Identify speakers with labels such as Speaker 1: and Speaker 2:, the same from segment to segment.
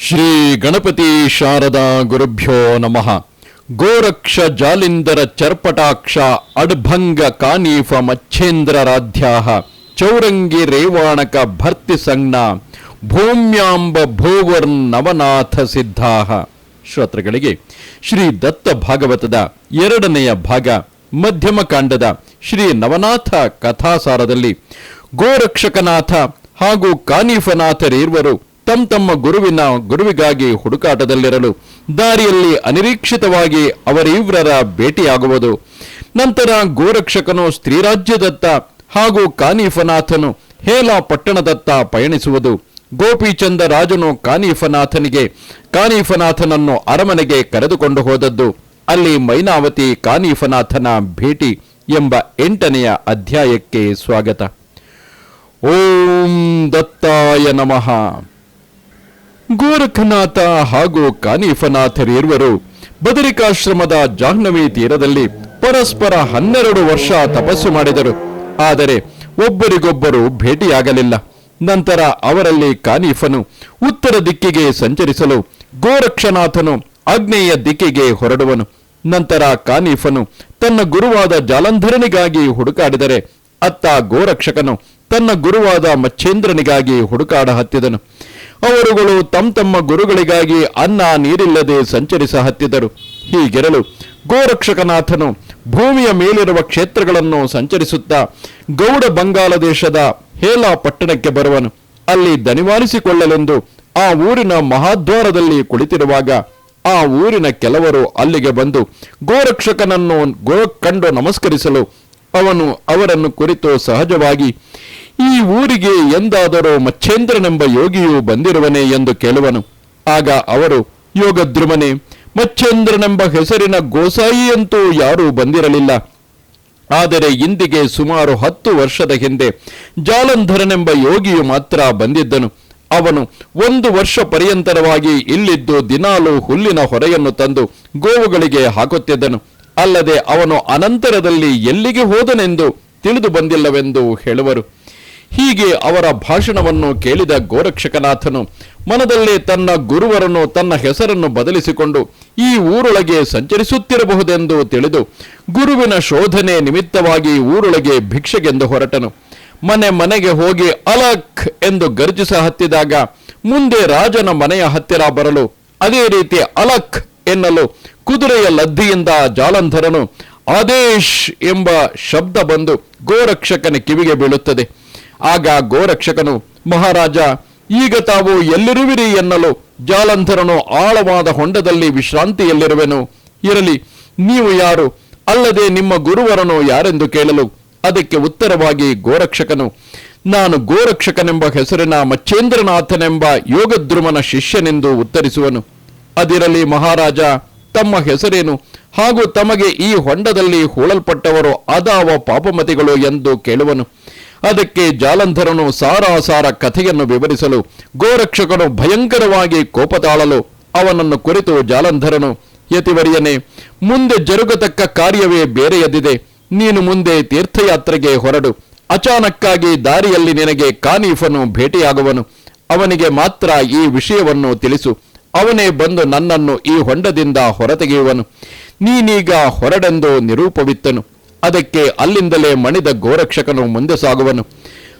Speaker 1: ಶ್ರೀ ಗಣಪತಿ ಶಾರದಾ ಗುರುಭ್ಯೋ ನಮಃ. ಗೋರಕ್ಷ ಜಾಲಿಂದರ ಚರ್ಪಟಾಕ್ಷ ಅಡ್ಭಂಗ ಕಾನೀಫ ಮಚ್ಛೇಂದ್ರರಾಧ್ಯಾಹ ಚೌರಂಗಿ ರೇವಾಣಕ ಭರ್ತಿ ಸಂಜ್ಞ ಭೂಮ್ಯಾಂಬ ಭೂವರ್ ನವನಾಥ ಸಿದ್ಧಾಹ. ಶ್ರೋತೃಗಳಿಗೆ ಶ್ರೀ ದತ್ತ ಭಾಗವತದ ಎರಡನೆಯ ಭಾಗ, ಮಧ್ಯಮ ಕಾಂಡದ ಶ್ರೀ ನವನಾಥ ಕಥಾಸಾರದಲ್ಲಿ ಗೋರಕ್ಷಕನಾಥ ಹಾಗೂ ಕಾನೀಫನಾಥರಿರುವರು ತಮ್ಮ ತಮ್ಮ ಗುರುವಿನ ಗುರುವಿಗಾಗಿ ಹುಡುಕಾಟದಲ್ಲಿರಲು ದಾರಿಯಲ್ಲಿ ಅನಿರೀಕ್ಷಿತವಾಗಿ ಅವರಿವ್ರರ ಭೇಟಿಯಾಗುವುದು. ನಂತರ ಗೋರಕ್ಷಕನು ಸ್ತ್ರೀರಾಜ್ಯದತ್ತ ಹಾಗೂ ಕಾನೀಫನಾಥನು ಹೇಲ ಪಟ್ಟಣದತ್ತ ಪಯಣಿಸುವುದು. ಗೋಪಿಚಂದ ರಾಜನು ಕಾನೀಫನಾಥನಿಗೆ, ಕಾನೀಫನಾಥನನ್ನು ಅರಮನೆಗೆ ಕರೆದುಕೊಂಡು ಹೋದದ್ದು. ಅಲ್ಲಿ ಮೈನಾವತಿ ಕಾನೀಫನಾಥನ ಭೇಟಿ ಎಂಬ ಎಂಟನೆಯ ಅಧ್ಯಾಯಕ್ಕೆ ಸ್ವಾಗತ. ಓಂ ದತ್ತಾಯ ನಮಃ. ಗೋರಖನಾಥ ಹಾಗೂ ಕಾನೀಫನಾಥರಿರುವರು ಬದರಿಕಾಶ್ರಮದ ಜಾಹ್ನವಿ ತೀರದಲ್ಲಿ ಪರಸ್ಪರ ಹನ್ನೆರಡು ವರ್ಷ ತಪಸ್ಸು ಮಾಡಿದರು. ಆದರೆ ಒಬ್ಬರಿಗೊಬ್ಬರು ಭೇಟಿಯಾಗಲಿಲ್ಲ. ನಂತರ ಅವರಲ್ಲಿ ಕಾನೀಫನು ಉತ್ತರ ದಿಕ್ಕಿಗೆ ಸಂಚರಿಸಲು ಗೋರಕ್ಷನಾಥನು ಆಗ್ನೇಯ ದಿಕ್ಕಿಗೆ ಹೊರಡುವನು. ನಂತರ ಕಾನೀಫನು ತನ್ನ ಗುರುವಾದ ಜಾಲಂಧರನಿಗಾಗಿ ಹುಡುಕಾಡಿದರೆ, ಅತ್ತ ಗೋರಕ್ಷಕನು ತನ್ನ ಗುರುವಾದ ಮಚ್ಛೇಂದ್ರನಿಗಾಗಿ ಹುಡುಕಾಡ ಹತ್ತಿದನು. ಅವರುಗಳು ತಮ್ಮ ತಮ್ಮ ಗುರುಗಳಿಗಾಗಿ ಅನ್ನ ನೀರಿಲ್ಲದೆ ಸಂಚರಿಸ ಹತ್ತಿದರು. ಹೀಗಿರಲು ಗೋರಕ್ಷಕನಾಥನು ಭೂಮಿಯ ಮೇಲಿರುವ ಕ್ಷೇತ್ರಗಳನ್ನು ಸಂಚರಿಸುತ್ತಾ ಗೌಡ ಬಂಗಾಲ ದೇಶದ ಹೇಲಾ ಪಟ್ಟಣಕ್ಕೆ ಬರುವನು. ಅಲ್ಲಿ ದನಿವಾರಿಸಿಕೊಳ್ಳಲೆಂದು ಆ ಊರಿನ ಮಹಾದ್ವಾರದಲ್ಲಿ ಕುಳಿತಿರುವಾಗ ಆ ಊರಿನ ಕೆಲವರು ಅಲ್ಲಿಗೆ ಬಂದು ಗೋರಕ್ಷಕನನ್ನು ಗೋ, ಕಂಡು ನಮಸ್ಕರಿಸಲು ಅವನು ಅವರನ್ನು ಕುರಿತು ಸಹಜವಾಗಿ ಈ ಊರಿಗೆ ಎಂದಾದರೂ ಮಚ್ಛೇಂದ್ರನೆಂಬ ಯೋಗಿಯು ಬಂದಿರುವನೇ ಎಂದು ಕೇಳುವನು. ಆಗ ಅವರು, ಯೋಗದ್ರುಮನೆ ಮಚ್ಛೇಂದ್ರನೆಂಬ ಹೆಸರಿನ ಗೋಸಾಯಿಯಂತೂ ಯಾರೂ ಬಂದಿರಲಿಲ್ಲ. ಆದರೆ ಇಂದಿಗೆ ಸುಮಾರು ಹತ್ತು ವರ್ಷದ ಹಿಂದೆ ಜಾಲಂಧರನೆಂಬ ಯೋಗಿಯು ಮಾತ್ರ ಬಂದಿದ್ದನು. ಅವನು ಒಂದು ವರ್ಷ ಪರ್ಯಂತರವಾಗಿ ಇಲ್ಲಿದ್ದು ದಿನಾಲು ಹುಲ್ಲಿನ ಹೊರೆಯನ್ನು ತಂದು ಗೋವುಗಳಿಗೆ ಹಾಕುತ್ತಿದ್ದನು. ಅಲ್ಲದೆ ಅವನು ಅನಂತರದಲ್ಲಿ ಎಲ್ಲಿಗೆ ಹೋದನೆಂದು ತಿಳಿದು ಬಂದಿಲ್ಲವೆಂದು ಹೇಳುವರು. ಹೀಗೆ ಅವರ ಭಾಷಣವನ್ನು ಕೇಳಿದ ಗೋರಕ್ಷಕನಾಥನು ಮನದಲ್ಲೇ ತನ್ನ ಗುರುವರನ್ನು ತನ್ನ ಹೆಸರನ್ನು ಬದಲಿಸಿಕೊಂಡು ಈ ಊರೊಳಗೆ ಸಂಚರಿಸುತ್ತಿರಬಹುದೆಂದು ತಿಳಿದು ಗುರುವಿನ ಶೋಧನೆ ನಿಮಿತ್ತವಾಗಿ ಊರೊಳಗೆ ಭಿಕ್ಷೆಗೆಂದು ಹೊರಟನು. ಮನೆ ಮನೆಗೆ ಹೋಗಿ ಅಲಕ್ ಎಂದು ಗರ್ಜಿಸ ಹತ್ತಿದಾಗ ಮುಂದೆ ರಾಜನ ಮನೆಯ ಹತ್ತಿರ ಬರಲು ಅದೇ ರೀತಿ ಅಲಕ್ ಎನ್ನಲು ಕುದುರೆಯ ಲದ್ದಿಯಿಂದ ಜಾಲಂಧರನು ಆದೇಶ್ ಎಂಬ ಶಬ್ದ ಬಂದು ಗೋರಕ್ಷಕನ ಕಿವಿಗೆ ಬೀಳುತ್ತದೆ. ಆಗ ಗೋರಕ್ಷಕನು, ಮಹಾರಾಜ, ಈಗ ತಾವು ಎಲ್ಲಿರುವಿರಿ ಎನ್ನಲು ಜಾಲಂಧರನು ಆಳವಾದ ಹೊಂಡದಲ್ಲಿ ವಿಶ್ರಾಂತಿಯಲ್ಲಿರುವೆನು. ಇರಲಿ, ನೀವು ಯಾರು? ಅಲ್ಲದೆ ನಿಮ್ಮ ಗುರುವರನು ಯಾರೆಂದು ಕೇಳಲು? ಅದಕ್ಕೆ ಉತ್ತರವಾಗಿ ಗೋರಕ್ಷಕನು, ನಾನು ಗೋರಕ್ಷಕನೆಂಬ ಹೆಸರಿನ ಮಚ್ಚೇಂದ್ರನಾಥನೆಂಬ ಯೋಗದ್ರುಮನ ಶಿಷ್ಯನೆಂದು ಉತ್ತರಿಸುವನು. ಅದಿರಲಿ ಮಹಾರಾಜ, ತಮ್ಮ ಹೆಸರೇನು? ಹಾಗೂ ತಮಗೆ ಈ ಹೊಂಡದಲ್ಲಿ ಹೂಳಲ್ಪಟ್ಟವರು ಅದಾವ ಪಾಪಮತಿಗಳು ಎಂದು ಕೇಳುವನು. ಅದಕ್ಕೆ ಜಾಲಂಧರನು ಸಾರಾಸಾರ ಕಥೆಯನ್ನು ವಿವರಿಸಲು ಗೋರಕ್ಷಕನು ಭಯಂಕರವಾಗಿ ಕೋಪ ತಾಳಲು ಅವನನ್ನು ಕುರಿತು ಜಾಲಂಧರನು, ಯತಿವರಿಯನೆ, ಮುಂದೆ ಜರುಗತಕ್ಕ ಕಾರ್ಯವೇ ಬೇರೆಯದಿದೆ. ನೀನು ಮುಂದೆ ತೀರ್ಥಯಾತ್ರೆಗೆ ಹೊರಡು. ಅಚಾನಕ್ಕಾಗಿ ದಾರಿಯಲ್ಲಿ ನಿನಗೆ ಕಾನೀಫನು ಭೇಟಿಯಾಗುವನು. ಅವನಿಗೆ ಮಾತ್ರ ಈ ವಿಷಯವನ್ನು ತಿಳಿಸು. ಅವನೇ ಬಂದು ನನ್ನನ್ನು ಈ ಹೊಂಡದಿಂದ ಹೊರತೆಗೆಯುವನು. ನೀನೀಗ ಹೊರಡೆಂದು ನಿರೂಪವಿತ್ತನು. ಅದಕ್ಕೆ ಅಲ್ಲಿಂದಲೇ ಮಣಿದ ಗೋರಕ್ಷಕನು ಮುಂದೆ ಸಾಗುವನು.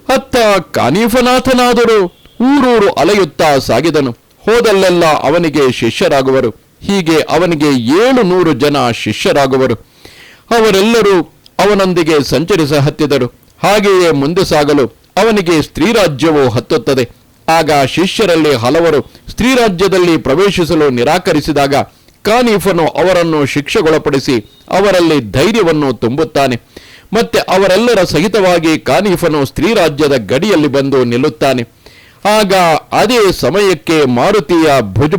Speaker 1: ಅತ್ತ ಕಾನೀಫನಾಥನಾದರೂ, ಊರೂರು ಅಲೆಯುತ್ತಾ ಸಾಗಿದನು. ಹೋದಲ್ಲೆಲ್ಲ ಅವನಿಗೆ ಶಿಷ್ಯರಾಗುವರು. ಹೀಗೆ ಅವನಿಗೆ ಏಳು ನೂರು ಜನ ಶಿಷ್ಯರಾಗುವರು. ಅವರೆಲ್ಲರೂ ಅವನೊಂದಿಗೆ ಸಂಚರಿಸ ಹತ್ತಿದರು. ಹಾಗೆಯೇ ಮುಂದೆ ಸಾಗಲು ಅವನಿಗೆ ಸ್ತ್ರೀರಾಜ್ಯವು ಹತ್ತುತ್ತದೆ. ಆಗ ಶಿಷ್ಯರಲ್ಲಿ ಹಲವರು ಸ್ತ್ರೀರಾಜ್ಯದಲ್ಲಿ ಪ್ರವೇಶಿಸಲು ನಿರಾಕರಿಸಿದಾಗ ಕಾನೀಫನು ಅವರನ್ನು ಶಿಕ್ಷೆಗೊಳಪಡಿಸಿ ಅವರಲ್ಲಿ ಧೈರ್ಯವನ್ನು ತುಂಬುತ್ತಾನೆ. ಮತ್ತೆ ಅವರೆಲ್ಲರ ಸಹಿತವಾಗಿ ಕಾನೀಫನು ಸ್ತ್ರೀರಾಜ್ಯದ ಗಡಿಯಲ್ಲಿ ಬಂದು ನಿಲ್ಲುತ್ತಾನೆ. ಆಗ ಅದೇ ಸಮಯಕ್ಕೆ ಮಾರುತಿಯ ಭುಜ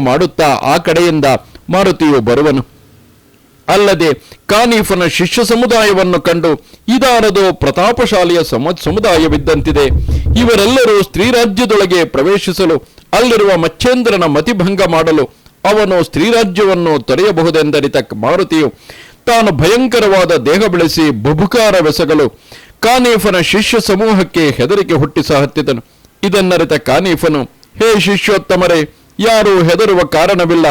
Speaker 1: ಮಾಡುತ್ತಾ ಆ ಕಡೆಯಿಂದ ಮಾರುತಿಯು ಬರುವನು. ಅಲ್ಲದೆ ಕಾನೀಫನ ಶಿಷ್ಯ ಸಮುದಾಯವನ್ನು ಕಂಡು, ಇದಾರದು ಪ್ರತಾಪಶಾಲಿಯ ಸಮ ಸಮುದಾಯವಿದ್ದಂತಿದೆ. ಇವರೆಲ್ಲರೂ ಸ್ತ್ರೀರಾಜ್ಯದೊಳಗೆ ಪ್ರವೇಶಿಸಲು, ಅಲ್ಲಿರುವ ಮಚ್ಚೇಂದ್ರನ ಮತಿಭಂಗ ಮಾಡಲು ಅವನು ಸ್ತ್ರೀರಾಜ್ಯವನ್ನು ತೊರೆಯಬಹುದೆಂದರಿತ ಮಾರುತಿಯು. ತಾನು ಭಯಂಕರವಾದ ದೇಹ ಬೆಳೆಸಿ ಬಬುಕಾರವೆಸಗಲು ಕಾನೀಫನ ಶಿಷ್ಯ ಸಮೂಹಕ್ಕೆ ಹೆದರಿಕೆ ಹುಟ್ಟಿಸ ಹತ್ತಿದನು ಇದನ್ನರಿತ ಕಾನೀಫನು, ಹೇ ಶಿಷ್ಯೋತ್ತಮರೇ, ಯಾರು ಹೆದರುವ ಕಾರಣವಿಲ್ಲ.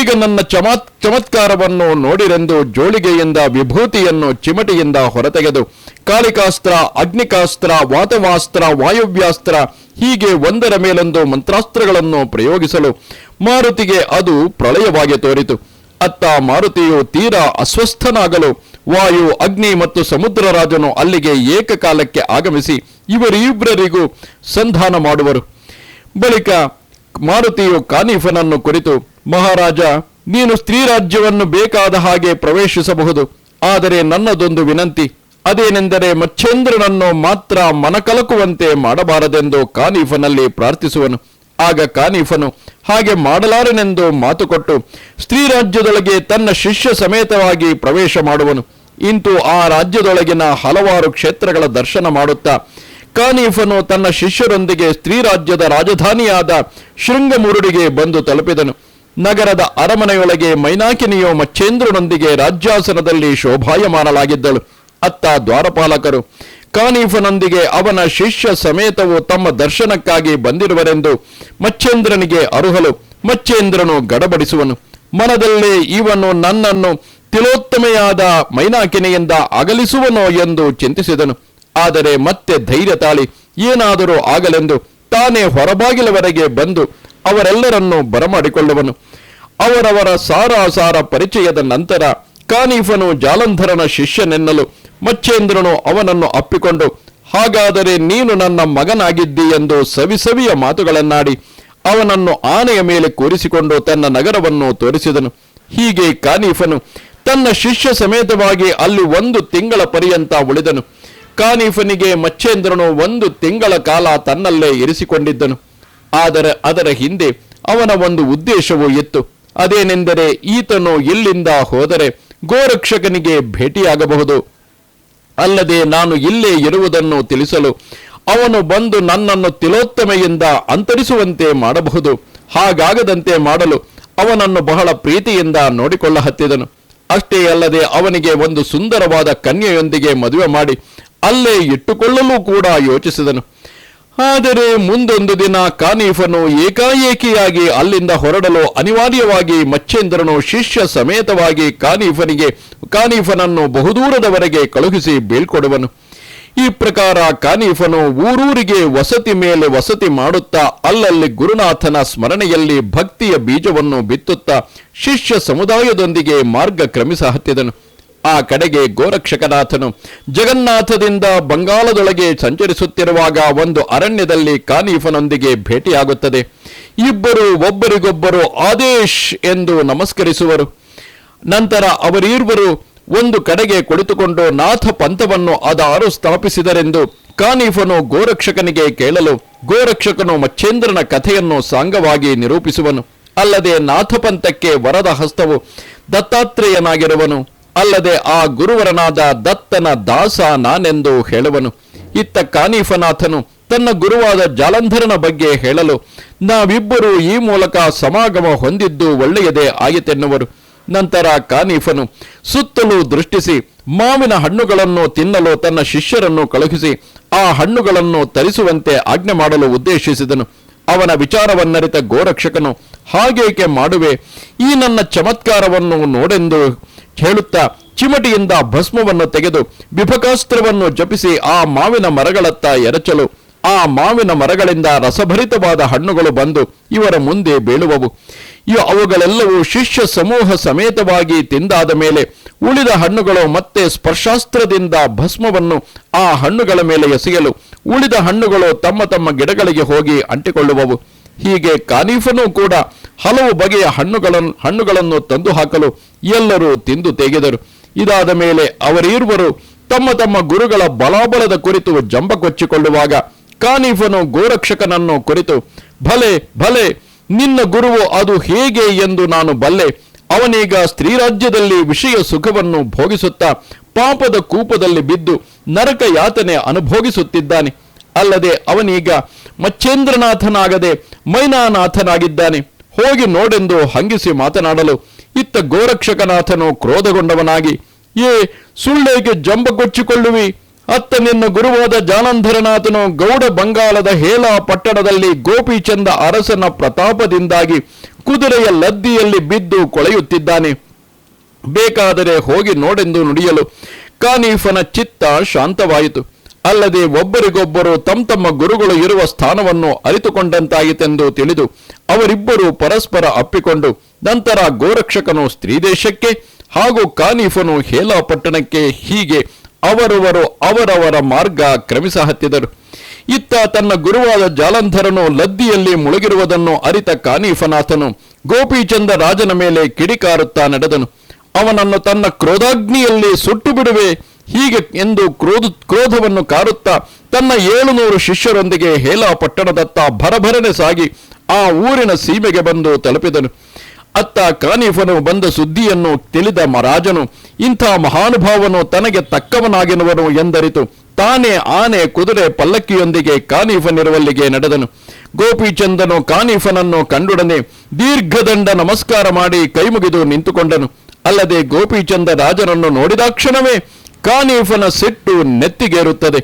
Speaker 1: ಈಗ ನನ್ನ ಚಮತ್, ಚಮತ್ಕಾರವನ್ನು ನೋಡಿರೆಂದು ಜೋಳಿಗೆಯಿಂದ ವಿಭೂತಿಯನ್ನು ಚಿಮಟಿಯಿಂದ ಹೊರತೆಗೆದು. ಕಾಳಿಕಾಸ್ತ್ರ, ಅಗ್ನಿಕಾಸ್ತ್ರ, ವಾತವಾಸ್ತ್ರ, ವಾಯುವ್ಯಾಸ್ತ್ರ ಹೀಗೆ ಒಂದರ ಮೇಲೊಂದು ಮಂತ್ರಾಸ್ತ್ರಗಳನ್ನು ಪ್ರಯೋಗಿಸಲು ಮಾರುತಿಗೆ ಅದು ಪ್ರಳಯವಾಗಿ ತೋರಿತು. ಅತ್ತ ಮಾರುತಿಯು ತೀರಾ ಅಸ್ವಸ್ಥನಾಗಲು ವಾಯು, ಅಗ್ನಿ ಮತ್ತು ಸಮುದ್ರ ರಾಜನು ಅಲ್ಲಿಗೆ ಏಕಕಾಲಕ್ಕೆ ಆಗಮಿಸಿ ಇವರಿಬ್ಬರಿಗೂ ಸಂಧಾನ ಮಾಡುವರು. ಬಳಿಕ ಮಾರುತಿಯು ಕಾನೀಫನನ್ನು ಕುರಿತು, ಮಹಾರಾಜ, ನೀನು ಸ್ತ್ರೀ ರಾಜ್ಯವನ್ನು ಬೇಕಾದ ಹಾಗೆ ಪ್ರವೇಶಿಸಬಹುದು, ಆದರೆ ನನ್ನದೊಂದು ವಿನಂತಿ. ಅದೇನೆಂದರೆ ಮಚ್ಚೇಂದ್ರನನ್ನು ಮಾತ್ರ ಮನಕಲಕುವಂತೆ ಮಾಡಬಾರದೆಂದು ಕಾನೀಫನಲ್ಲಿ ಪ್ರಾರ್ಥಿಸುವನು. ಆಗ ಕಾನೀಫನು ಹಾಗೆ ಮಾಡಲಾರನೆಂದು ಮಾತುಕೊಟ್ಟು ಸ್ತ್ರೀರಾಜ್ಯದೊಳಗೆ ಸ್ತ್ರೀ ರಾಜ್ಯದೊಳಗೆ ತನ್ನ ಶಿಷ್ಯ ಸಮೇತವಾಗಿ ಪ್ರವೇಶ ಮಾಡುವನು. ಇಂತು ಆ ರಾಜ್ಯದೊಳಗಿನ ಹಲವಾರು ಕ್ಷೇತ್ರಗಳ ದರ್ಶನ ಮಾಡುತ್ತಾ ಕಾನೀಫನು ತನ್ನ ಶಿಷ್ಯರೊಂದಿಗೆ ಸ್ತ್ರೀ ರಾಜ್ಯದ ರಾಜಧಾನಿಯಾದ ಶೃಂಗಮುರುಡಿಗೆ ಬಂದು ತಲುಪಿದನು. ನಗರದ ಅರಮನೆಯೊಳಗೆ ಮೈನಾಕಿನಿಯು ಮಚ್ಚೇಂದ್ರನೊಂದಿಗೆ ರಾಜ್ಯಾಸನದಲ್ಲಿ ಶೋಭಾಯಮಾನಲಾಗಿದ್ದಳು ಅತ್ತ ದ್ವಾರಪಾಲಕರು ಕಾನೀಫನೊಂದಿಗೆ ಅವನ ಶಿಷ್ಯ ಸಮೇತವು ತಮ್ಮ ದರ್ಶನಕ್ಕಾಗಿ ಬಂದಿರುವರೆಂದು ಮಚ್ಚೇಂದ್ರನಿಗೆ ಅರುಹಲು. ಮಚ್ಚೇಂದ್ರನು ಗಡಬಡಿಸುವನು. ಮನದಲ್ಲೇ ಇವನು ನನ್ನನ್ನು ತಿಲೋತ್ತಮೆಯಾದ ಮೈನಾಕಿನಿಯಿಂದ ಅಗಲಿಸುವನೋ ಎಂದು ಚಿಂತಿಸಿದನು. ಆದರೆ ಮತ್ತೆ ಧೈರ್ಯ ತಾಳಿ ಏನಾದರೂ ಆಗಲೆಂದು ತಾನೇ ಹೊರಬಾಗಿಲವರೆಗೆ ಬಂದು ಅವರೆಲ್ಲರನ್ನೂ ಬರಮಾಡಿಕೊಳ್ಳುವನು. ಅವರವರ ಸಾರಾಸಾರ ಪರಿಚಯದ ನಂತರ ಕಾನೀಫನು ಜಾಲಂಧರನ ಶಿಷ್ಯನೆನ್ನಲು ಮಚ್ಚೇಂದ್ರನು ಅವನನ್ನು ಅಪ್ಪಿಕೊಂಡು, ಹಾಗಾದರೆ ನೀನು ನನ್ನ ಮಗನಾಗಿದ್ದಿ ಎಂದು ಸವಿಸವಿಯ ಮಾತುಗಳನ್ನಾಡಿ, ಅವನನ್ನು ಆನೆಯ ಮೇಲೆ ಕೂರಿಸಿಕೊಂಡು ತನ್ನ ನಗರವನ್ನು ತೋರಿಸಿದನು. ಹೀಗೆ ಕಾನೀಫನು ತನ್ನ ಶಿಷ್ಯ ಸಮೇತವಾಗಿ ಅಲ್ಲಿ ಒಂದು ತಿಂಗಳ ಪರ್ಯಂತ ಉಳಿದನು. ಕಾನೀಫನಿಗೆ ಮಚ್ಚೇಂದ್ರನು ಒಂದು ತಿಂಗಳ ಕಾಲ ತನ್ನಲ್ಲೇ ಇರಿಸಿಕೊಂಡಿದ್ದನು. ಆದರೆ ಅದರ ಹಿಂದೆ ಅವನ ಒಂದು ಉದ್ದೇಶವೂ ಇತ್ತು. ಅದೇನೆಂದರೆ ಈತನು ಇಲ್ಲಿಂದ ಹೋದರೆ ಗೋರಕ್ಷಕನಿಗೆ ಭೇಟಿಯಾಗಬಹುದು. ಅಲ್ಲದೆ ನಾನು ಇಲ್ಲೇ ಇರುವುದನ್ನು ತಿಳಿಸಲು ಅವನು ಬಂದು ನನ್ನನ್ನು ತಿಲೋತ್ತಮೆಯಿಂದ ಅಂತರಿಸುವಂತೆ ಮಾಡಬಹುದು. ಹಾಗಾಗದಂತೆ ಮಾಡಲು ಅವನನ್ನು ಬಹಳ ಪ್ರೀತಿಯಿಂದ ನೋಡಿಕೊಳ್ಳ ಹತ್ತಿದನು. ಅಷ್ಟೇ ಅಲ್ಲದೆ ಅವನಿಗೆ ಒಂದು ಸುಂದರವಾದ ಕನ್ಯೆಯೊಂದಿಗೆ ಮದುವೆ ಮಾಡಿ ಅಲ್ಲೇ ಇಟ್ಟುಕೊಳ್ಳಲು ಕೂಡ ಯೋಚಿಸಿದನು. ಆದರೆ ಮುಂದೊಂದು ದಿನ ಕಾನೀಫನು ಏಕಾಏಕಿಯಾಗಿ ಅಲ್ಲಿಂದ ಹೊರಡಲು ಅನಿವಾರ್ಯವಾಗಿ ಮಚ್ಚೇಂದ್ರನು ಶಿಷ್ಯ ಸಮೇತವಾಗಿ ಕಾನೀಫನಿಗೆ ಕಾನೀಫನನ್ನು ಬಹುದೂರದವರೆಗೆ ಕಳುಹಿಸಿ ಬೀಳ್ಕೊಡುವನು. ಈ ಪ್ರಕಾರ ಕಾನೀಫನು ಊರೂರಿಗೆ ವಸತಿ ಮೇಲೆ ವಸತಿ ಮಾಡುತ್ತಾ, ಅಲ್ಲಲ್ಲಿ ಗುರುನಾಥನ ಸ್ಮರಣೆಯಲ್ಲಿ ಭಕ್ತಿಯ ಬೀಜವನ್ನು ಬಿತ್ತುತ್ತಾ, ಶಿಷ್ಯ ಸಮುದಾಯದೊಂದಿಗೆ ಮಾರ್ಗ ಕ್ರಮಿಸ ಹತ್ತಿದನು ಆ ಕಡೆಗೆ ಗೋರಕ್ಷಕನಾಥನು ಜಗನ್ನಾಥದಿಂದ ಬಂಗಾಳದೊಳಗೆ ಸಂಚರಿಸುತ್ತಿರುವಾಗ ಒಂದು ಅರಣ್ಯದಲ್ಲಿ ಕಾನೀಫನೊಂದಿಗೆ ಭೇಟಿಯಾಗುತ್ತದೆ. ಇಬ್ಬರು ಒಬ್ಬರಿಗೊಬ್ಬರು ಆದೇಶ್ ಎಂದು ನಮಸ್ಕರಿಸುವರು. ನಂತರ ಅವರಿರುವರು ಒಂದು ಕಡೆಗೆ ಕುಳಿತುಕೊಂಡು ನಾಥ ಪಂಥವನ್ನು ಅದಾರು ಸ್ಥಾಪಿಸಿದರೆಂದು ಕಾನೀಫನು ಗೋರಕ್ಷಕನಿಗೆ ಕೇಳಲು ಗೋರಕ್ಷಕನು ಮಚ್ಚೇಂದ್ರನ ಕಥೆಯನ್ನು ಸಾಂಗವಾಗಿ ನಿರೂಪಿಸುವನು. ಅಲ್ಲದೆ ನಾಥಪಂಥಕ್ಕೆ ವರದ ಹಸ್ತವು ದತ್ತಾತ್ರೇಯನಾಗಿರುವನು. ಅಲ್ಲದೆ ಆ ಗುರುವರನಾದ ದತ್ತನ ದಾಸ ನಾನೆಂದು ಹೇಳುವನು. ಇತ್ತ ಕಾನೀಫನಾಥನು ತನ್ನ ಗುರುವಾದ ಜಾಲಂಧರನ ಬಗ್ಗೆ ಹೇಳಲು, ನಾವಿಬ್ಬರು ಈ ಮೂಲಕ ಸಮಾಗಮ ಹೊಂದಿದ್ದು ಒಳ್ಳೆಯದೇ ಆಯಿತೆನ್ನುವರು. ನಂತರ ಕಾನೀಫನು ಸುತ್ತಲೂ ದೃಷ್ಟಿಸಿ, ಮಾವಿನ ಹಣ್ಣುಗಳನ್ನು ತಿನ್ನಲು ತನ್ನ ಶಿಷ್ಯರನ್ನು ಕಳುಹಿಸಿ, ಆ ಹಣ್ಣುಗಳನ್ನು ತರಿಸುವಂತೆ ಆಜ್ಞೆ ಮಾಡಲು ಉದ್ದೇಶಿಸಿದನು. ಅವನ ವಿಚಾರವನ್ನರಿತ ಗೋರಕ್ಷಕನು, ಹಾಗೇಕೆ ಮಾಡುವೆ? ಈ ನನ್ನ ಚಮತ್ಕಾರವನ್ನು ನೋಡೆಂದು ಹೇಳುತ್ತಾ ಚಿಮಟಿಯಿಂದ ಭಸ್ಮವನ್ನು ತೆಗೆದು ವಿಭಕಾಸ್ತ್ರವನ್ನು ಜಪಿಸಿ ಆ ಮಾವಿನ ಮರಗಳತ್ತ ಎರಚಲು. ಆ ಮಾವಿನ ಮರಗಳಿಂದ ರಸಭರಿತವಾದ ಹಣ್ಣುಗಳು ಬಂದು ಇವರ ಮುಂದೆ ಬೀಳುವವು. ಇವು ಅವುಗಳೆಲ್ಲವೂ ಶಿಷ್ಯ ಸಮೂಹ ಸಮೇತವಾಗಿ ತಿಂದಾದ ಮೇಲೆ ಉಳಿದ ಹಣ್ಣುಗಳು ಮತ್ತೆ ಸ್ಪರ್ಶಾಸ್ತ್ರದಿಂದ ಭಸ್ಮವನ್ನು ಆ ಹಣ್ಣುಗಳ ಮೇಲೆ ಎಸೆಯಲು ಉಳಿದ ಹಣ್ಣುಗಳು ತಮ್ಮ ತಮ್ಮ ಗಿಡಗಳಿಗೆ ಹೋಗಿ ಅಂಟಿಕೊಳ್ಳುವವು. ಹೀಗೆ ಕಾನೀಫನು ಕೂಡ ಹಲವು ಬಗೆಯ ಹಣ್ಣುಗಳನ್ನು ಹಣ್ಣುಗಳನ್ನು ತಂದು ಹಾಕಲು ಎಲ್ಲರೂ ತಿಂದು ತೆಗೆದರು. ಇದಾದ ಮೇಲೆ ಅವರಿರುವರು ತಮ್ಮ ತಮ್ಮ ಗುರುಗಳ ಬಲಾಬಲದ ಕುರಿತು ಜಂಬ ಕೊಚ್ಚಿಕೊಳ್ಳುವಾಗ ಕಾನೀಫನು ಗೋರಕ್ಷಕನನ್ನು ಕುರಿತು, ಭಲೆ ಭಲೆ, ನಿನ್ನ ಗುರುವು ಅದು ಹೇಗೆ ಎಂದು ನಾನು ಬಲ್ಲೆ. ಅವನೀಗ ಸ್ತ್ರೀರಾಜ್ಯದಲ್ಲಿ ವಿಷಯ ಸುಖವನ್ನು ಭೋಗಿಸುತ್ತಾ ಪಾಪದ ಕೂಪದಲ್ಲಿ ಬಿದ್ದು ನರಕ ಯಾತನೆ ಅನುಭೋಗಿಸುತ್ತಿದ್ದಾನೆ. ಅಲ್ಲದೆ ಅವನೀಗ ಮಚ್ಚೇಂದ್ರನಾಥನಾಗದೆ ಮೈನಾನಾಥನಾಗಿದ್ದಾನೆ. ಹೋಗಿ ನೋಡೆಂದು ಹಂಗಿಸಿ ಮಾತನಾಡಲು, ಇತ್ತ ಗೋರಕ್ಷಕನಾಥನು ಕ್ರೋಧಗೊಂಡವನಾಗಿ, ಏ, ಸುಳ್ಳೇಗೆ ಜಂಬ ಕೊಚ್ಚಿಕೊಳ್ಳುವಿ ಅತ್ತ ನಿನ್ನ ಗುರುವಾದ ಜಾನಂಧರನಾಥನು ಗೌಡ ಬಂಗಾಳದ ಹೇಲಾ ಪಟ್ಟಣದಲ್ಲಿ ಗೋಪಿಚಂದ ಅರಸನ ಪ್ರತಾಪದಿಂದಾಗಿ ಕುದುರೆಯ ಲದ್ದಿಯಲ್ಲಿ ಬಿದ್ದು ಕೊಳೆಯುತ್ತಿದ್ದಾನೆ. ಬೇಕಾದರೆ ಹೋಗಿ ನೋಡೆಂದು ನುಡಿಯಲು ಕಾನೀಫನ ಚಿತ್ತ ಶಾಂತವಾಯಿತು. ಅಲ್ಲದೆ ಒಬ್ಬರಿಗೊಬ್ಬರು ತಮ್ಮ ತಮ್ಮ ಗುರುಗಳು ಇರುವ ಸ್ಥಾನವನ್ನು ಅರಿತುಕೊಂಡಂತಾಯಿತೆಂದು ತಿಳಿದು ಅವರಿಬ್ಬರು ಪರಸ್ಪರ ಅಪ್ಪಿಕೊಂಡು ನಂತರ ಗೋರಕ್ಷಕನು ಸ್ತ್ರೀದೇಶಕ್ಕೆ ಹಾಗೂ ಕಾನೀಫನು ಹೇಲಾಪಟ್ಟಣಕ್ಕೆ ಹೀಗೆ ಅವರವರು ಅವರವರ ಮಾರ್ಗ ಕ್ರಮಿಸ ಹತ್ತಿದರು. ಇತ್ತ ತನ್ನ ಗುರುವಾದ ಜಾಲಂಧರನು ಲದ್ದಿಯಲ್ಲಿ ಮುಳುಗಿರುವುದನ್ನು ಅರಿತ ಕಾನೀಫನಾಥನು ಗೋಪಿಚಂದ ರಾಜನ ಮೇಲೆ ಕಿಡಿಕಾರುತ್ತಾ ನಡೆದನು. ಅವನನ್ನು ತನ್ನ ಕ್ರೋಧಾಗ್ನಿಯಲ್ಲಿ ಸುಟ್ಟು ಬಿಡುವೆ ಹೀಗೆ ಎಂದು ಕ್ರೋಧ ಕ್ರೋಧವನ್ನು ಕಾರುತ್ತಾ ತನ್ನ ಏಳುನೂರು ಶಿಷ್ಯರೊಂದಿಗೆ ಹೇಲಾ ಪಟ್ಟಣದತ್ತ ಭರಭರನೆ ಸಾಗಿ ಆ ಊರಿನ ಸೀಮೆಗೆ ಬಂದು ತಲುಪಿದನು. ಅತ್ತ ಕಾನೀಫನು ಬಂದ ಸುದ್ದಿಯನ್ನು ತಿಳಿದ ಮಹಾರಾಜನು ಇಂಥ ಮಹಾನುಭಾವನು ತನಗೆ ತಕ್ಕವನಾಗಿರುವನು ಎಂದರಿತು. ತಾನೇ ಆನೆ ಕುದುರೆ ಪಲ್ಲಕ್ಕಿಯೊಂದಿಗೆ ಕಾನೀಫನಿರುವಲ್ಲಿಗೆ ನಡೆದನು. ಗೋಪಿಚಂದನು ಕಾನೀಫನನ್ನು ಕಂಡುಡನೆ ದೀರ್ಘದಂಡ ನಮಸ್ಕಾರ ಮಾಡಿ ಕೈಮುಗಿದು ನಿಂತುಕೊಂಡನು. ಅಲ್ಲದೆ ಗೋಪಿಚಂದ ರಾಜನನ್ನು ನೋಡಿದಾಕ್ಷಣವೇ ಕಾನೀಫನ ಸಿಟ್ಟು ನೆತ್ತಿಗೇರುತ್ತದೆ.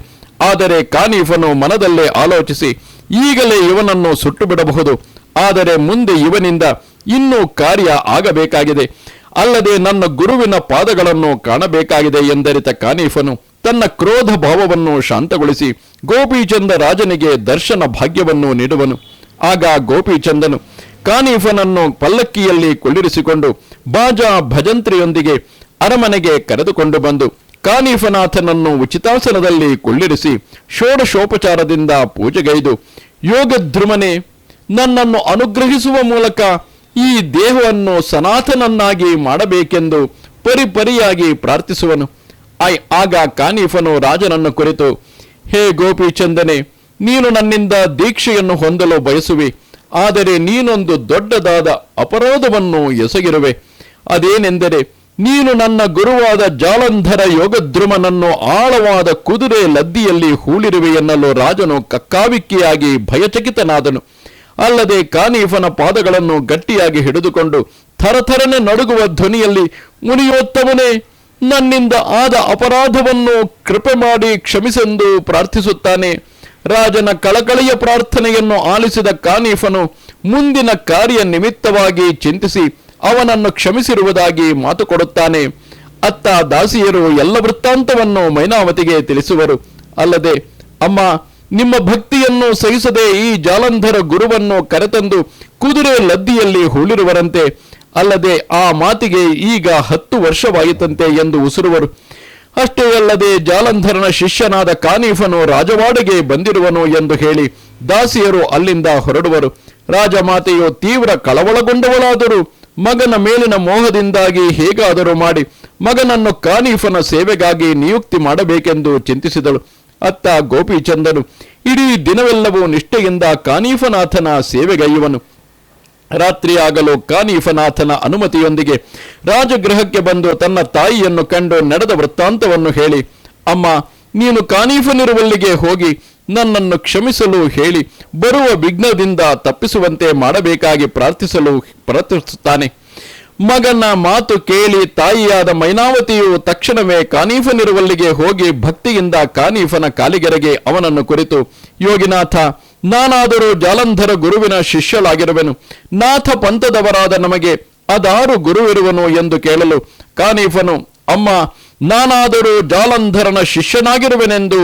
Speaker 1: ಆದರೆ ಕಾನೀಫನು ಮನದಲ್ಲೇ ಆಲೋಚಿಸಿ, ಈಗಲೇ ಇವನನ್ನು ಸುಟ್ಟು ಬಿಡಬಹುದು ಆದರೆ ಮುಂದೆ ಇವನಿಂದ ಇನ್ನೂ ಕಾರ್ಯ ಆಗಬೇಕಾಗಿದೆ. ಅಲ್ಲದೆ ನನ್ನ ಗುರುವಿನ ಪಾದಗಳನ್ನು ಕಾಣಬೇಕಾಗಿದೆ ಎಂದರಿತ ಕಾನೀಫನು ತನ್ನ ಕ್ರೋಧ ಭಾವವನ್ನು ಶಾಂತಗೊಳಿಸಿ ಗೋಪಿಚಂದ ರಾಜನಿಗೆ ದರ್ಶನ ಭಾಗ್ಯವನ್ನು ನೀಡುವನು. ಆಗ ಗೋಪಿಚಂದನು ಕಾನೀಫನನ್ನು ಪಲ್ಲಕ್ಕಿಯಲ್ಲಿ ಕುಳ್ಳಿರಿಸಿಕೊಂಡು ಬಾಜಾ ಭಜಂತ್ರಿಯೊಂದಿಗೆ ಅರಮನೆಗೆ ಕರೆದುಕೊಂಡು ಬಂದು ಕಾನೀಫನಾಥನನ್ನು ಉಚಿತಾಸನದಲ್ಲಿ ಕುಳ್ಳಿರಿಸಿ ಷೋಡಶೋಪಚಾರದಿಂದ ಪೂಜೆಗೈದು. ಯೋಗಧ್ರುಮನೆ ನನ್ನನ್ನು ಅನುಗ್ರಹಿಸುವ ಮೂಲಕ ಈ ದೇಹವನ್ನು ಸನಾತನನ್ನಾಗಿ ಮಾಡಬೇಕೆಂದು ಪರಿಪರಿಯಾಗಿ ಪ್ರಾರ್ಥಿಸುವನು. ಐ, ಆಗ ಕಾನೀಫನು ರಾಜನನ್ನು ಕುರಿತು, ಹೇ ಗೋಪಿಚಂದನೆ, ನೀನು ನನ್ನಿಂದ ದೀಕ್ಷೆಯನ್ನು ಹೊಂದಲು ಬಯಸುವೆ. ಆದರೆ ನೀನೊಂದು ದೊಡ್ಡದಾದ ಅಪರಾಧವನ್ನು ಎಸಗಿರುವೆ. ಅದೇನೆಂದರೆ ನೀನು ನನ್ನ ಗುರುವಾದ ಜಾಲಂಧರ ಯೋಗದ್ರುಮನನ್ನು ಆಳವಾದ ಕುದುರೆ ಲದ್ದಿಯಲ್ಲಿ ಹೂಳಿರುವೆ ಎನ್ನಲು ರಾಜನು ಕಕ್ಕಾವಿಕ್ಕಿಯಾಗಿ ಭಯಚಕಿತನಾದನು. ಅಲ್ಲದೆ ಕಾನೀಫನ ಪಾದಗಳನ್ನು ಗಟ್ಟಿಯಾಗಿ ಹಿಡಿದುಕೊಂಡು ಥರಥರನೆ ನಡುಗುವ ಧ್ವನಿಯಲ್ಲಿ, ಮುನಿಯೋತ್ತಮನೇ, ನನ್ನಿಂದ ಆದ ಅಪರಾಧವನ್ನು ಕೃಪೆ ಮಾಡಿ ಕ್ಷಮಿಸೆಂದು ಪ್ರಾರ್ಥಿಸುತ್ತಾನೆ. ರಾಜನ ಕಳಕಳಿಯ ಪ್ರಾರ್ಥನೆಯನ್ನು ಆಲಿಸಿದ ಕಾನೀಫನು ಮುಂದಿನ ಕಾರ್ಯ ನಿಮಿತ್ತವಾಗಿ ಚಿಂತಿಸಿ ಅವನನ್ನು ಕ್ಷಮಿಸಿರುವುದಾಗಿ ಮಾತು ಕೊಡುತ್ತಾನೆ. ಅತ್ತ ದಾಸಿಯರು ಎಲ್ಲ ವೃತ್ತಾಂತವನ್ನು ಮೈನಾವತಿಗೆ ತಿಳಿಸುವರು. ಅಲ್ಲದೆ, ಅಮ್ಮ, ನಿಮ್ಮ ಭಕ್ತಿಯನ್ನು ಸಹಿಸದೆ ಈ ಜಾಲಂಧರ ಗುರುವನ್ನು ಕರೆತಂದು ಕುದುರೆ ಲದ್ದಿಯಲ್ಲಿ ಹೂಳಿರುವರಂತೆ. ಅಲ್ಲದೆ, ಆ ಮಾತಿಗೆ ಈಗ ಹತ್ತು ವರ್ಷವಾಯಿತಂತೆ ಎಂದು ಉಸುರುವರು. ಅಷ್ಟೇ ಅಲ್ಲದೆ, ಜಾಲಂಧರನ ಶಿಷ್ಯನಾದ ಕಾನೀಫನು ರಾಜವಾಡೆಗೆ ಬಂದಿರುವನು ಎಂದು ಹೇಳಿ ದಾಸಿಯರು ಅಲ್ಲಿಂದ ಹೊರಡುವರು. ರಾಜಮಾತೆಯು ತೀವ್ರ ಕಳವಳಗೊಂಡವಳಾದರೂ. ಮಗನ ಮೇಲಿನ ಮೋಹದಿಂದಾಗಿ ಹೇಗಾದರೂ ಮಾಡಿ ಮಗನನ್ನು ಕಾನೀಫನ ಸೇವೆಗಾಗಿ ನಿಯುಕ್ತಿ ಮಾಡಬೇಕೆಂದು ಚಿಂತಿಸಿದಳು. ಅತ್ತ ಗೋಪಿಚಂದನು, ಇಡೀ ದಿನವೆಲ್ಲವೂ ನಿಷ್ಠೆಯಿಂದ ಕಾನೀಫನಾಥನ ಸೇವೆಗೈಯುವನು. ರಾತ್ರಿಯಾಗಲು ಕಾನೀಫನಾಥನ ಅನುಮತಿಯೊಂದಿಗೆ ರಾಜಗೃಹಕ್ಕೆ ಬಂದು ತನ್ನ ತಾಯಿಯನ್ನು ಕಂಡು ನಡೆದ ವೃತ್ತಾಂತವನ್ನು ಹೇಳಿ, ಅಮ್ಮ, ನೀನು ಕಾನೀಫನಿರುವಲ್ಲಿಗೆ ಹೋಗಿ ನನ್ನನ್ನು ಕ್ಷಮಿಸಲು ಹೇಳಿ ಬರುವ ವಿಘ್ನದಿಂದ ತಪ್ಪಿಸುವಂತೆ ಮಾಡಬೇಕಾಗಿ ಪ್ರಾರ್ಥಿಸಲು ಪ್ರಾರ್ಥಿಸುತ್ತಾನೆ ಮಗನ ಮಾತು ಕೇಳಿ ತಾಯಿಯಾದ ಮೈನಾವತಿಯು ತಕ್ಷಣವೇ ಕಾನೀಫನಿರುವಲ್ಲಿಗೆ ಹೋಗಿ ಭಕ್ತಿಯಿಂದ ಕಾನೀಫನ ಕಾಲಿಗೆರೆಗೆ ಅವನನ್ನು ಕುರಿತು, ಯೋಗಿನಾಥ, ನಾನಾದರೂ ಜಾಲಂಧರ ಗುರುವಿನ ಶಿಷ್ಯಳಾಗಿರುವೆನು. ನಾಥ ಪಂಥದವರಾದ ನಮಗೆ ಅದಾರು ಗುರುವಿರುವನು ಎಂದು ಕೇಳಲು ಕಾನೀಫನು, ಅಮ್ಮ ನಾನಾದರೂ ಜಾಲಂಧರನ ಶಿಷ್ಯನಾಗಿರುವೆನೆಂದು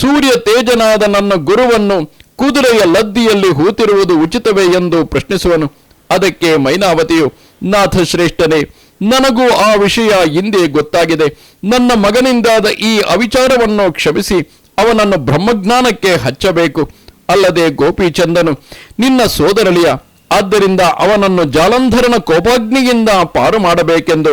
Speaker 1: ಸೂರ್ಯ ತೇಜನಾದ ನನ್ನ ಗುರುವನ್ನು ಕುದುರೆಯ ಲದ್ದಿಯಲ್ಲಿ ಹೂತಿರುವುದು ಉಚಿತವೇ ಎಂದು ಪ್ರಶ್ನಿಸುವನು. ಅದಕ್ಕೆ ಮೈನಾವತಿಯು ನಾಥ ಶ್ರೇಷ್ಠನೇ ನನಗೂ ಆ ವಿಷಯ ಹಿಂದೆ ಗೊತ್ತಾಗಿದೆ. ನನ್ನ ಮಗನಿಂದಾದ ಈ ಅವಿಚಾರವನ್ನು ಕ್ಷಮಿಸಿ, ಅವನನ್ನು ಬ್ರಹ್ಮಜ್ಞಾನಕ್ಕೆ ಹಚ್ಚಬೇಕು. ಅಲ್ಲದೆ ಗೋಪಿಚಂದನು, ನಿನ್ನ ಸೋದರಳಿಯ, ಆದ್ದರಿಂದ ಅವನನ್ನು ಜಾಲಂಧರನ ಕೋಪಾಗ್ನಿಯಿಂದ ಪಾರು ಮಾಡಬೇಕೆಂದು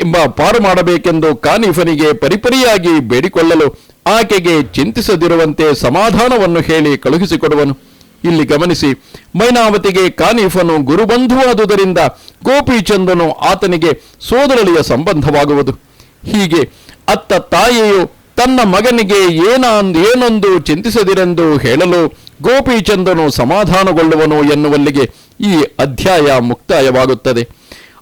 Speaker 1: ಎಂಬ ಪಾರು ಮಾಡಬೇಕೆಂದು ಕಾನಿಫನಿಗೆ ಪರಿಪರಿಯಾಗಿ ಬೇಡಿಕೊಳ್ಳಲು ಆಕೆಗೆ ಚಿಂತಿಸದಿರುವಂತೆ ಸಮಾಧಾನವನ್ನು ಹೇಳಿ ಕಳುಹಿಸಿಕೊಡುವನು. ಇಲ್ಲಿ ಗಮನಿಸಿ, ಮೈನಾವತಿಗೆ ಕಾನಿಫನು ಗುರುಬಂಧುವಾದುದರಿಂದ ಗೋಪಿಚಂದನು ಆತನಿಗೆ ಸೋದರಳಿಯ ಸಂಬಂಧವಾಗುವುದು. ಹೀಗೆ ಅತ್ತ ತಾಯಿಯು ತನ್ನ ಮಗನಿಗೆ ಏನಾಂದ್ ಏನೊಂದು ಚಿಂತಿಸದಿರೆಂದು ಹೇಳಲು ಗೋಪಿಚಂದನು ಸಮಾಧಾನಗೊಳ್ಳುವನು ಎನ್ನುವಲ್ಲಿಗೆ ಈ ಅಧ್ಯಾಯ ಮುಕ್ತಾಯವಾಗುತ್ತದೆ.